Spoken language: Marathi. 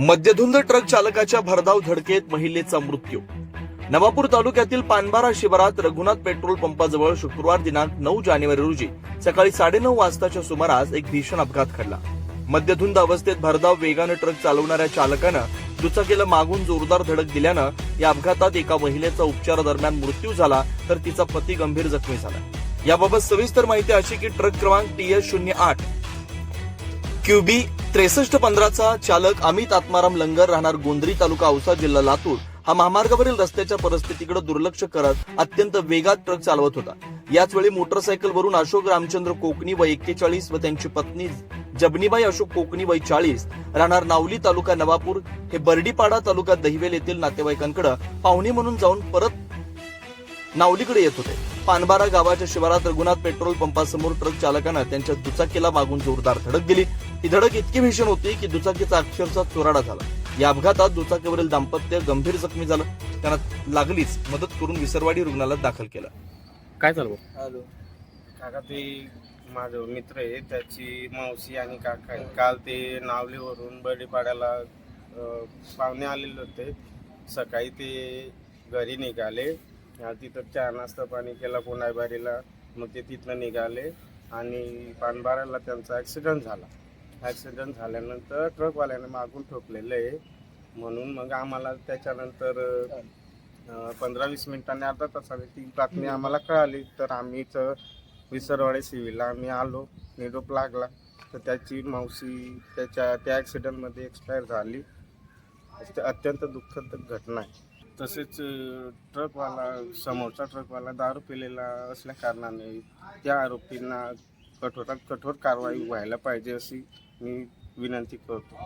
मद्यधुंद ट्रक चालकाच्या भरधाव धडकेत महिलेचा मृत्यू. नवापूर तालुक्यातील पानबारा शिवारात रघुनाथ पेट्रोल पंपाजवळ शुक्रवार दिनांक नऊ जानेवारी रोजी सकाळी साडेनऊ वाजताच्या सुमारास एक भीषण अपघात घडला. मद्यधुंद अवस्थेत भरधाव वेगानं ट्रक चालवणाऱ्या चालकानं दुचाकीला मागून जोरदार धडक दिल्यानं या अपघातात एका महिलेचा उपचारादरम्यान मृत्यू झाला तर तिचा पती गंभीर जखमी झाला. याबाबत सविस्तर माहिती अशी की ट्रक क्रमांक टी एस शून्य आठ क्यूबी त्रेसष्ट पंधराचा चालक अमित आत्माराम लंगर राहणार गोंद्री तालुका औसा जिल्हा लातूर. हा महामार्गावरील रस्त्याच्या परिस्थितीकडे दुर्लक्ष करत अत्यंत वेगात ट्रक चालवत होता. याच वेळी मोटरसायकलवरून अशोक रामचंद्र कोकणी व एक्केचाळीस व त्यांची पत्नी जबनीबाई अशोक कोकणी वय चाळीस राहणार नावली तालुका नवापूर हे बर्डीपाडा तालुका दहिवेल येथील नातेवाईकांकडे पाहुणे म्हणून जाऊन परत नावलीकडे येत होते. पानबारा गावाच्या शिवारात रघुनाथ पेट्रोल पंपासमोर ट्रक चालकानं त्यांच्या दुचाकीला मागून जोरदार धडक दिली. ही धडक इतकी भीषण होती की दुचाकीचा अक्षरशः चोराडा झाला. या अपघातात दुचाकीवरील दाम्पत्य गंभीर जखमी झालं. त्यांना लागलीच मदत करून विसरवाडी रुग्णालयात दाखल केलं. काय चालू हॅलो. काका ते माझं मित्र आहे त्याची मावशी आणि काका आहे. काल ते नावलीवरून बर्डीपाड्याला अं, पाहुणे आलेले होते. सकाळी ते घरी निघाले. तिथं चहा नाश्ता पाणी केला कोणाबारीला मग ते तिथनं निघाले आणि पानबाराला त्यांचा ॲक्सिडंट झाला. ॲक्सिडंट झाल्यानंतर ट्रकवाल्याने मागून ठोकलेलं आहे. म्हणून मग आम्हाला त्याच्यानंतर पंधरा वीस मिनिटांनी अर्धा तासाने ती बातमी आम्हाला कळाली. तर आम्हीच विसरवाडे सिव्हिलला आम्ही आलो. निरोप लागला. तर त्याची मावशी त्याच्या त्या ॲक्सिडेंटमध्ये एक्सपायर झाली. अत्यंत दुःखद घटना आहे. तसेच ट्रकवाला समोरचा ट्रकवाला दारू पिलेला असल्या कारणाने त्या आरोपींना कठोरात कठोर कारवाई व्हायला पाहिजे अशी मी विनंती करतो.